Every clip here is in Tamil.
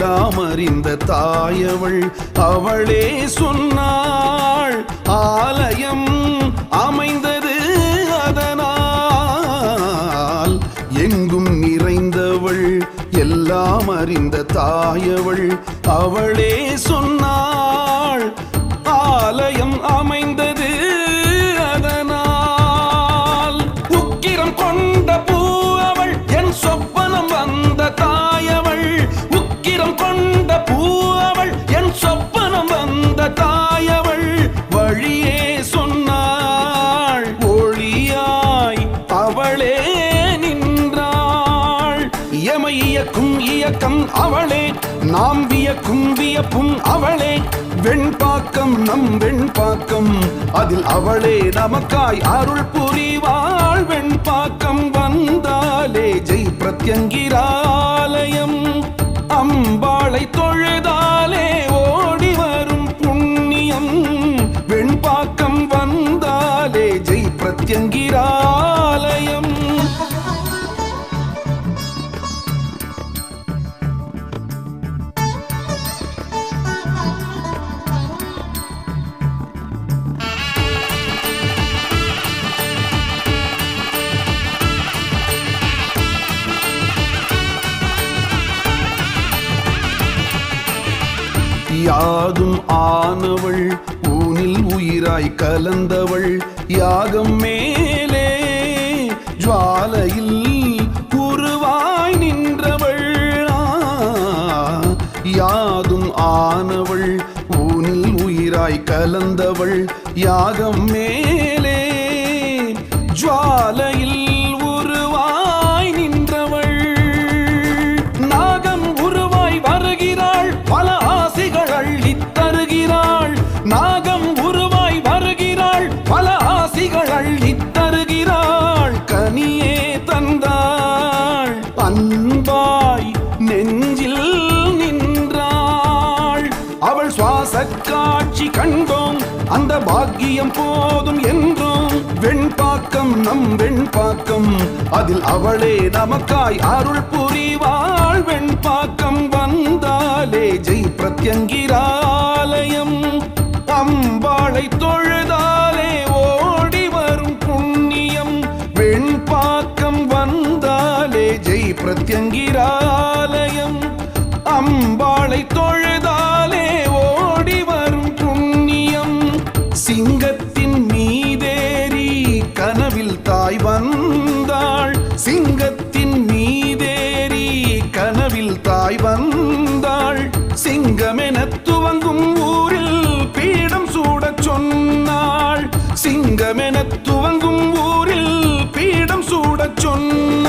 எல்லாம் அறிந்த தாயவள் அவளே சொன்னாள் ஆலயம் அமைந்தது அதனால். எங்கும் நிறைந்தவள் எல்லாம் அறிந்த தாயவள் அவளே சொன்னாள் ஆலயம் அமைந்தது நாம் வியக்கும் வியப்பும் அவளே. வெண்பாக்கம் நம் வெண்பாக்கம். அதில் அவளே நமக்காய் அருள் புரிவாள். வெண்பாக்கம் வந்தாலே ஜெய் பிரத்யங்கிராலயம். அம்பாளை தொழுதா யாதும் ஆனவள் ஊனில் உயிராய் கலந்தவள். யாகம் மேலே ஜுவாலையில் உருவாய் நின்றவள். யாதும் ஆனவள் ஊனில் உயிராய் கலந்தவள். யாகம் மேலே ஜுவாலையில் கண்டோம் அந்த பாக்கியம் போதும் என்றும். வெண்பாக்கம் நம் வெண்பாக்கம் அதில் அவளே நமக்காய் அருள் புரிவாள். வெண்பாக்கம் வந்தாலே ஜெய் பிரத்யங்கிராலயம் சிங்கமென துவங்கும் ஊரில் பீடம் சூடச் சொன்ன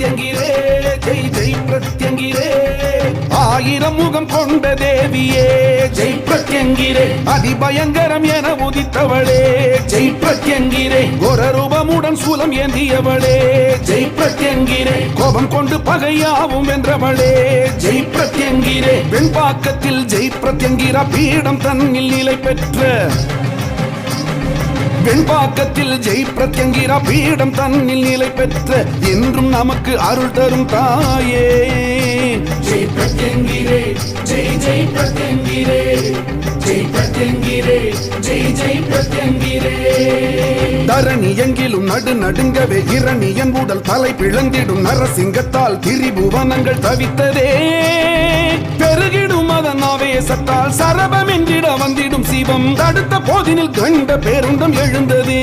பிரத்யங்கிரே ஜெய் ஜெய் பிரத்யங்கிரே ஆயிரம் முகம் கொண்ட தேவியே ஜெய் பிரத்யங்கிரே. அதிபயங்கரம் என உதித்தவளே ஜெய் பிரத்யங்கிரே. ஒரு ரூபமுடன் சூலம் ஏந்தியவளே ஜெய் பிரத்யங்கிரே. கோபம் கொண்டு பகையாவும் வென்றவளே ஜெய் பிரத்யங்கிரே. வெண்பாக்கத்தில் ஜெய் பிரத்யங்கிரா பீடம் தன்னில் நிலை பெற்ற வெண்பாக்கத்தில் ஜெய் பிரத்யங்கிரா பீடம் தன்னில் நிலை பெற்ற என்றும் நமக்கு அருள் தரும் தாயே. ஜெய் பிரத்யங்கிரே ஜெய் ஜெய் பிரத்யங்கிரே ஜெய் பிரத்யங்கிரே ஜெய் ஜெய் பிரத்யங்கிரே தரணி எங்கிலும் நடு நடுங்கவே இரணியன் உடல் தலை பிளந்திடும் நரசிங்கத்தால் திரிபுவனங்கள் தவித்ததே. பெருகிடும் அதன் ஆவேசத்தால் சரபம் என்றிட வந்திடும் சிவம் தடுத்த போதினில் கண்ட பேருந்தம் எழுந்ததே.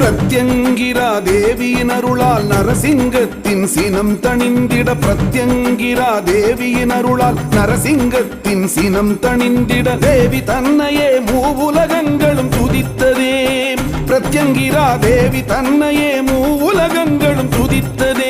பிரத்யங்கிரா தேவியின் அருளால் நரசிங்கத்தின் சினம் தணிந்திட பிரத்யங்கிரா தேவியின் அருளால் நரசிங்கத்தின் சினம் தணிந்திட தேவி தன்னையே மூவுலகங்களும் துதித்ததே. பிரத்யங்கிரா தேவி தன்னையே மூவுலகங்களும் துதித்ததே.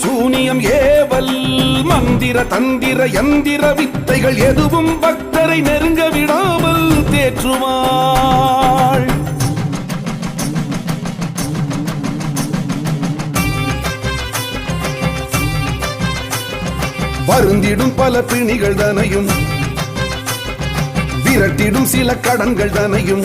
சூனியம் ஏவல் மந்திர தந்திர எந்திர வித்தைகள் எதுவும் பக்தரை நெருங்க விடாமல் தேற்றுவாள். வருந்திடும் பல பிணிகள் தனையும் விரட்டிடும் சில கடன்கள் தனையும்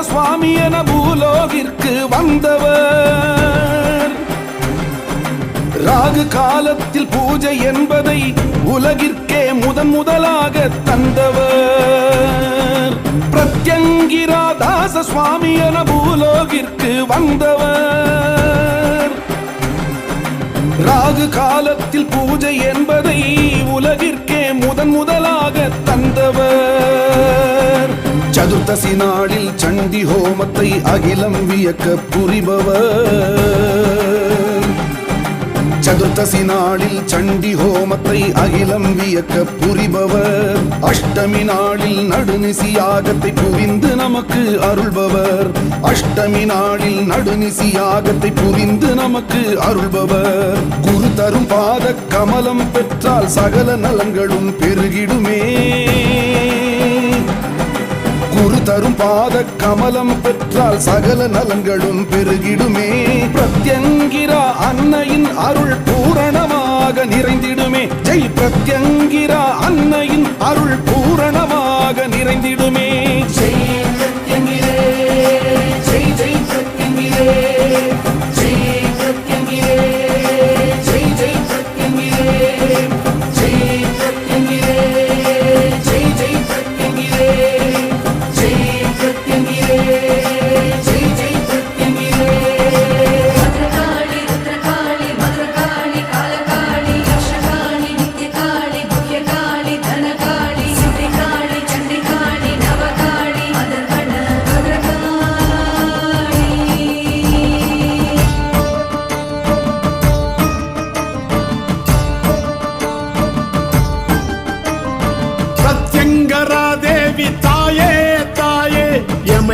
பிரத்யங்கிரா சுவாமி என பூலோகிற்கு வந்தவர். ராகு காலத்தில் பூஜை என்பதை உலகிற்கே முதன் முதலாக தந்தவர். பிரத்யங்கிரா தாச சுவாமி என பூலோகிற்கு வந்தவர். ராகு காலத்தில் பூஜை என்பதை உலகிற்கே முதன் முதலாக தந்தவர். சதுர்த்தசி நாளில் சண்டி ஹோமத்தை அகிலம் வியக்க புரிபவர். சதுர்த்தசி நாளில் சண்டி ஹோமத்தை அகிலம் வியக்க புரிபவர். அஷ்டமி நாளில் நடுநிசி யாகத்தை புரிந்து நமக்கு அருள்பவர். அஷ்டமி நாளில் நடுநிசி யாகத்தை புரிந்து நமக்கு அருள்பவர். குரு தரும் பாத கமலம் பெற்றால் சகல நலங்களும் பெருகிடுமே. குரு தரும் பாத கமலம் பெற்றால் சகல நலங்களும் பெருகிடுமே. பிரத்யங்கிரா அன்னையின் அருள் பூரணமாக நிறைந்திடுமே. ஜெய் பிரத்யங்கிரா அன்னையின் அருள் பூரணமாக நிறைந்திடுமே.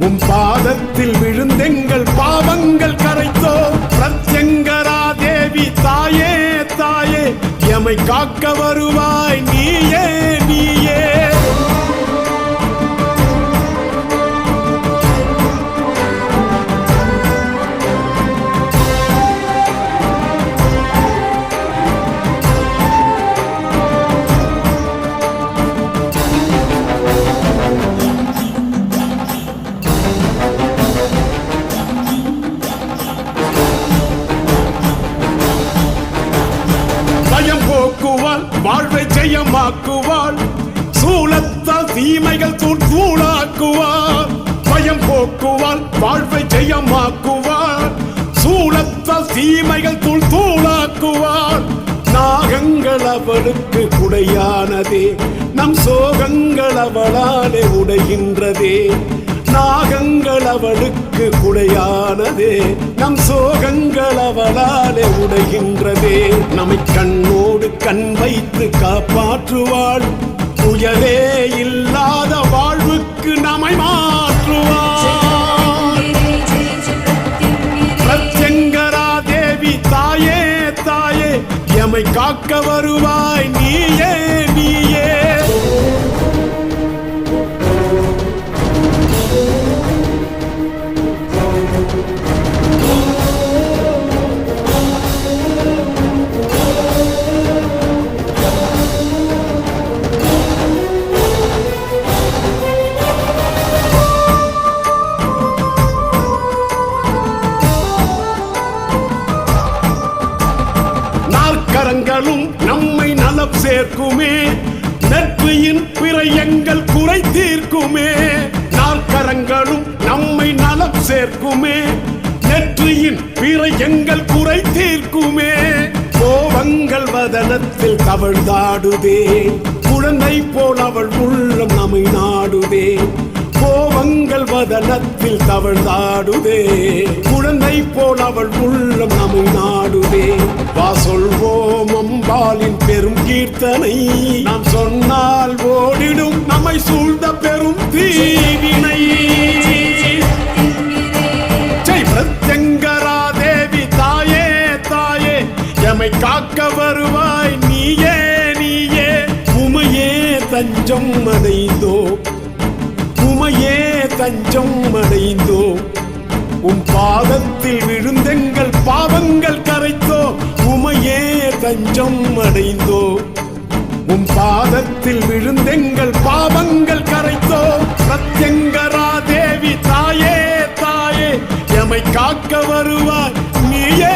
உன் பாதத்தில் விழுந்தெங்கள் பாவங்கள் கரைத்தோ. பிரத்யங்கரா தேவி தாயே தாயே எமை காக்க வருவாய் நீயே நீயே. குடையானதே நம் சோகங்கள் அவளாலே உடைகின்றதே. நாகங்கள் அவளுக்கு குடையானதே. நம் சோகங்கள் அவளாலே உடைகின்றதே. நம்மை கண்ணோடு கண் வைத்து காப்பாற்றுவாள். துயரே இல்லாத வாழ்வுக்கு நம்மை எமை காக்க வருவாய். நீயே நீயே. நலம் சேர்க்குமே நெற்றியின் பிற எங்கள் குறை தீர்க்குமே. கோபங்கள் வதனத்தில் தவழ்ந்தாடுதே குழந்தை போல் அவள் உள்ளம் நம்மை நாடுதே. கோபங்கள் வதனத்தில் தவழ்ந்தாடுதே குழந்தை போல் அவள் உள்ளம் நம்மை நாடுதே. வா சொல்வோம் அம்பாலின் பெரும் கீர்த்தனை. நாம் சொன்னால் ஓடிடும் நம்மை சூழ்ந்த பெரும் தீவினை. பாதத்தில் விழுந்தெங்கள் பாவங்கள் கரைத்தோ உமையே தஞ்சம் அடைந்தோ. உம் பாதத்தில் விழுந்தெங்கள் பாவங்கள் கரைத்தோ பிரத்யங்கரா தேவி தாயே தாயே எமை காக்க வருவாய் நீயே